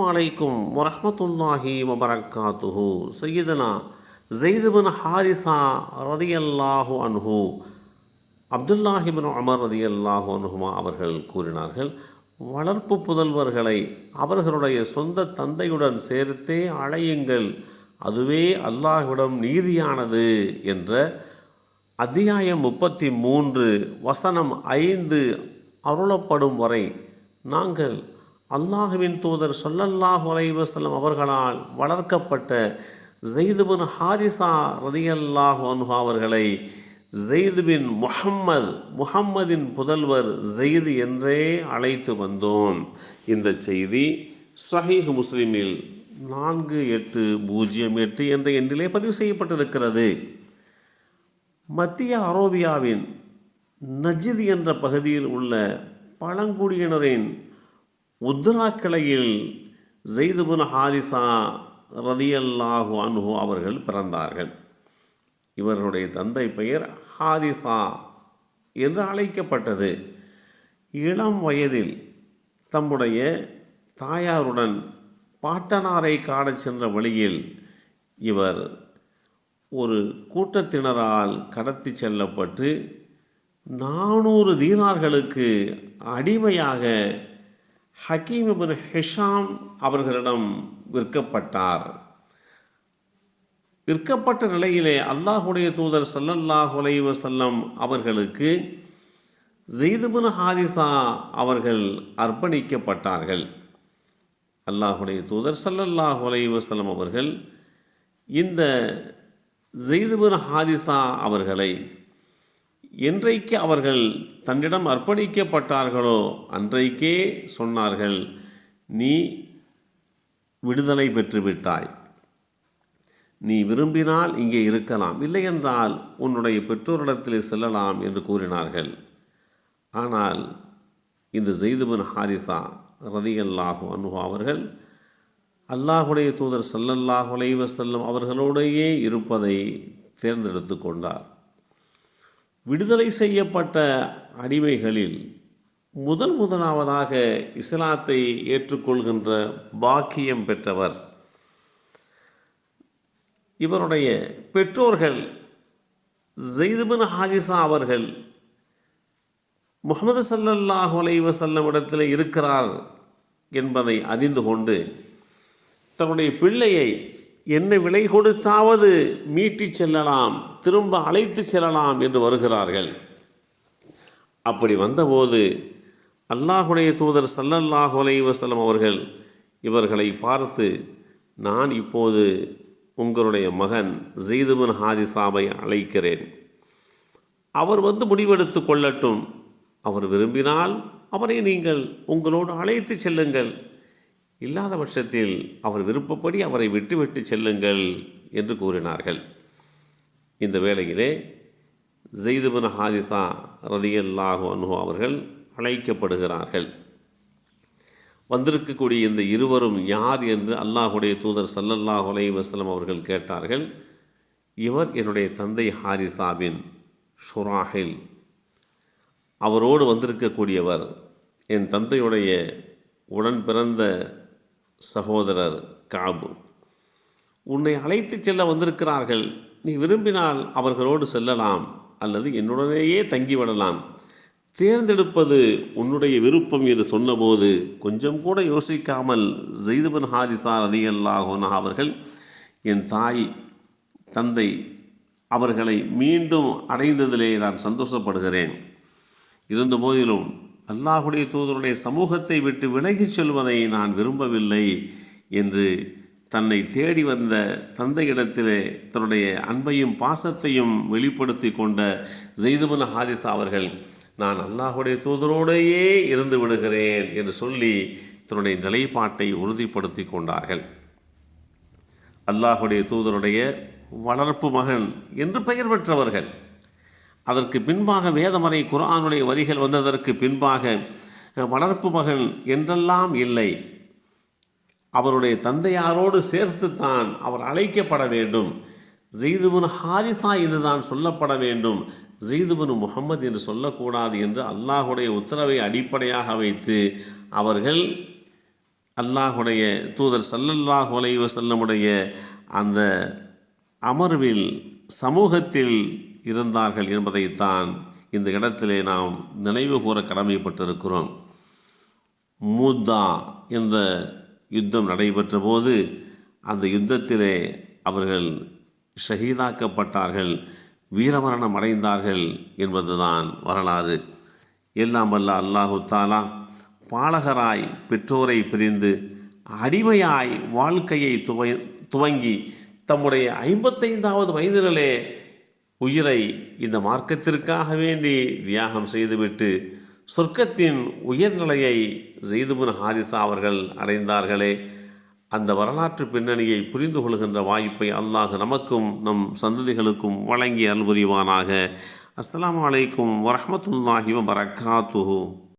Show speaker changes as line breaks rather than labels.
வலைக்கும் வரமத்துல்லாஹி வபரக்காத்துஹு. சையதனா ஜெய்துபின் ஹாரிசா ரதியல்லாஹு அன்ஹு அப்துல்லாஹிபின் அமர் ரதியல்லாஹு அன்ஹுமா அவர்கள் கூறினார்கள் வளர்ப்பு புதல்வர்களை அவர்களுடைய சொந்த தந்தையுடன் சேர்த்தே அழையுங்கள். அதுவே அல்லாஹ்விடம் நீதியானது என்ற அத்தியாயம் முப்பத்தி மூன்று வசனம் ஐந்து அருளப்படும் வரை நாங்கள் அல்லாஹுவின் தூதர் சொல்லல்லாஹு அலைஹி அவர்களால் வளர்க்கப்பட்ட ஜெய்துபின் ஹாரிசா ரதியல்லாஹு அன்ஹு அவர்களை ஜெயிது பின் முஹம்மது முஹம்மதின் புதல்வர் ஜெயிது என்றே அழைத்து வந்தோம். இந்த செய்தி சஹீஹ் முஸ்லிமில் நான்கு எட்டு பூஜ்ஜியம் எட்டு என்ற எண்ணிலே பதிவு செய்யப்பட்டிருக்கிறது. மத்திய அரோபியாவின் நஜித் என்ற பகுதியில் உள்ள பழங்குடியினரின் உத்ரா கிளையில் ஹாரிசா ரதியல்லாஹு அன்ஹு அவர்கள் பிறந்தார்கள். இவர்களுடைய தந்தை பெயர் ஹாரிசா என்று அழைக்கப்பட்டது. இளம் வயதில் தம்முடைய தாயாருடன் பாட்டனாரை காணச் சென்ற வழியில் இவர் ஒரு கூட்டத்தினரால் கடத்தி செல்லப்பட்டு நானூறு தீனார்களுக்கு அடிமையாக ஹக்கீம் இபின் ஹிஷாம் அவர்களிடம் விற்கப்பட்டார். விற்கப்பட்ட நிலையிலே அல்லாஹுடைய தூதர் சல்லல்லாஹு அலைஹி வஸல்லம் அவர்களுக்கு ஜெய்துபின் ஹாரிசா அவர்கள் அர்ப்பணிக்கப்பட்டார்கள். அல்லாஹுடைய தூதர் சல்லல்லாஹு அலைஹி வஸல்லம் அவர்கள் இந்த ஜெய்துபின் ஹாரிசா அவர்களை என்றைக்கு அவர்கள் தன்னிடம் அர்ப்பணிக்கப்பட்டார்களோ அன்றைக்கே சொன்னார்கள் நீ விடுதலை பெற்றுவிட்டாய். நீ விரும்பினால் இங்கே இருக்கலாம். இல்லையென்றால் உன்னுடைய பெற்றோரிடத்தில் செல்லலாம் என்று கூறினார்கள். ஆனால் இந்த ஜெய்துபின் ஹாரிசா ரதியல்லாஹு அன்ஹு அவர்கள் அல்லாஹுடைய தூதர் சல்லல்லாஹு செல்லும் அவர்களோடையே இருப்பதை தேர்ந்தெடுத்து கொண்டார். விடுதலை செய்யப்பட்ட அடிமைகளில் முதன் முதலாவதாக இஸ்லாத்தை ஏற்றுக்கொள்கின்ற பாக்கியம் பெற்றவர். இவருடைய பெற்றோர்கள் ஜெய்துபின் ஹாரிசா அவர்கள் முகமது சல்லல்லாஹ் அலைஹி இடத்தில் இருக்கிறார் என்பதை அறிந்து கொண்டு தன்னுடைய பிள்ளையை என்ன விலை கொடுத்தாவது மீட்டிச் செல்லலாம் திரும்ப அழைத்து செல்லலாம் என்று வருகிறார்கள். அப்படி வந்தபோது அல்லாஹுடைய தூதர் சல்லல்லாஹு அலைஹி அவர்கள் இவர்களை பார்த்து நான் இப்போது உங்களுடைய மகன் ஜெய்துபின் ஹாரிசாவை அழைக்கிறேன். அவர் வந்து முடிவெடுத்து கொள்ளட்டும். அவர் விரும்பினால் அவரை நீங்கள் உங்களோடு அழைத்து செல்லுங்கள். இல்லாத பட்சத்தில் அவர் விருப்பப்படி அவரை விட்டுவிட்டு செல்லுங்கள் என்று கூறினார்கள். இந்த வேளையிலே ஜெய்துபின் ஹாரிசா ரதியல்லாஹு அன்ஹு அவர்கள் அழைக்கப்படுகிறார்கள். வந்திருக்கக்கூடிய இந்த இருவரும் யார் என்று அல்லாஹுடைய தூதர் சல்லல்லாஹ் அலைஹி வசலம் அவர்கள் கேட்டார்கள். இவர் என்னுடைய தந்தை ஹாரிசாவின் ஷுராஹில். அவரோடு வந்திருக்கக்கூடியவர் என் தந்தையுடைய உடன் பிறந்த சகோதரர் காபு உன்னை அழைத்து செல்ல வந்திருக்கிறார்கள். நீ விரும்பினால் அவர்களோடு செல்லலாம் அல்லது என்னுடனேயே தங்கிவிடலாம். தேர்ந்தெடுப்பது உன்னுடைய விருப்பம் என்று சொன்னபோது கொஞ்சம் கூட யோசிக்காமல் ஜெய்துபன் ஹாரிசா ரதியல்லாஹோனா அவர்கள் என் தாய் தந்தை அவர்களை மீண்டும் அடைந்ததிலே நான் சந்தோஷப்படுகிறேன். இருந்த போதிலும் அல்லாஹுடைய தூதருடைய சமூகத்தை விட்டு விலகிச் செல்வதை நான் விரும்பவில்லை என்று தன்னை தேடி வந்த தந்தையிடத்திலே தன்னுடைய அன்பையும் பாசத்தையும் வெளிப்படுத்தி கொண்ட ஜெய்துபன் ஹாரிசா அவர்கள் நான் அல்லாஹுடைய தூதரோடையே இருந்து விடுகிறேன் என்று சொல்லி தன்னுடைய நிலைப்பாட்டை உறுதிப்படுத்தி கொண்டார்கள். அல்லாஹுடைய தூதருடைய வளர்ப்பு மகன் என்று பெயர் பெற்றவர்கள். அதற்கு பின்பாக வேதமறை குரானுடைய வரிகள் வந்ததற்கு பின்பாக வளர்ப்பு மகன் என்றெல்லாம் இல்லை. அவருடைய தந்தையாரோடு சேர்த்துத்தான் அவர் அழைக்கப்பட வேண்டும். ஜெய்துபுன் ஹாரிசா என்று தான் சொல்லப்பட வேண்டும். ஜெய்துபுன் முகமது என்று சொல்லக்கூடாது என்று அல்லாஹுடைய உத்தரவை அடிப்படையாக வைத்து அவர்கள் அல்லாஹுடைய தூதர் சல்லல்லாஹ் உலைவ செல்லமுடைய அந்த அமர்வில் சமூகத்தில் இருந்தார்கள் என்பதைத்தான் இந்த இடத்திலே நாம் நினைவு கூற கடமைப்பட்டிருக்கிறோம். மூத்தா என்ற யுத்தம் நடைபெற்ற போது அந்த யுத்தத்திலே அவர்கள் ஷஹீதாக்கப்பட்டார்கள் வீரமரணம் அடைந்தார்கள் என்பதுதான் வரலாறு. எல்லாம் வல்ல அல்லாஹு தாலா பாலகராய் பெற்றோரை பிரிந்து அடிமையாய் வாழ்க்கையை துவ துவங்கி தம்முடைய ஐம்பத்தைந்தாவது வயதிலே உயிரை இந்த மார்க்கத்திற்காக வேண்டி தியாகம் செய்துவிட்டு சொர்க்கத்தின் உயர்நிலையை ஜெய்துபின் ஹாரிசா அவர்கள் அடைந்தார்களே அந்த வரலாற்று பின்னணியை புரிந்து கொள்கின்ற வாய்ப்பை அல்லாஹ் நமக்கும் நம் சந்ததிகளுக்கும் வழங்கி அல்புரிவானாக அஸ்லாம் அலைக்கும் வரமத்துல்லாஹி வரகாத்துஹூ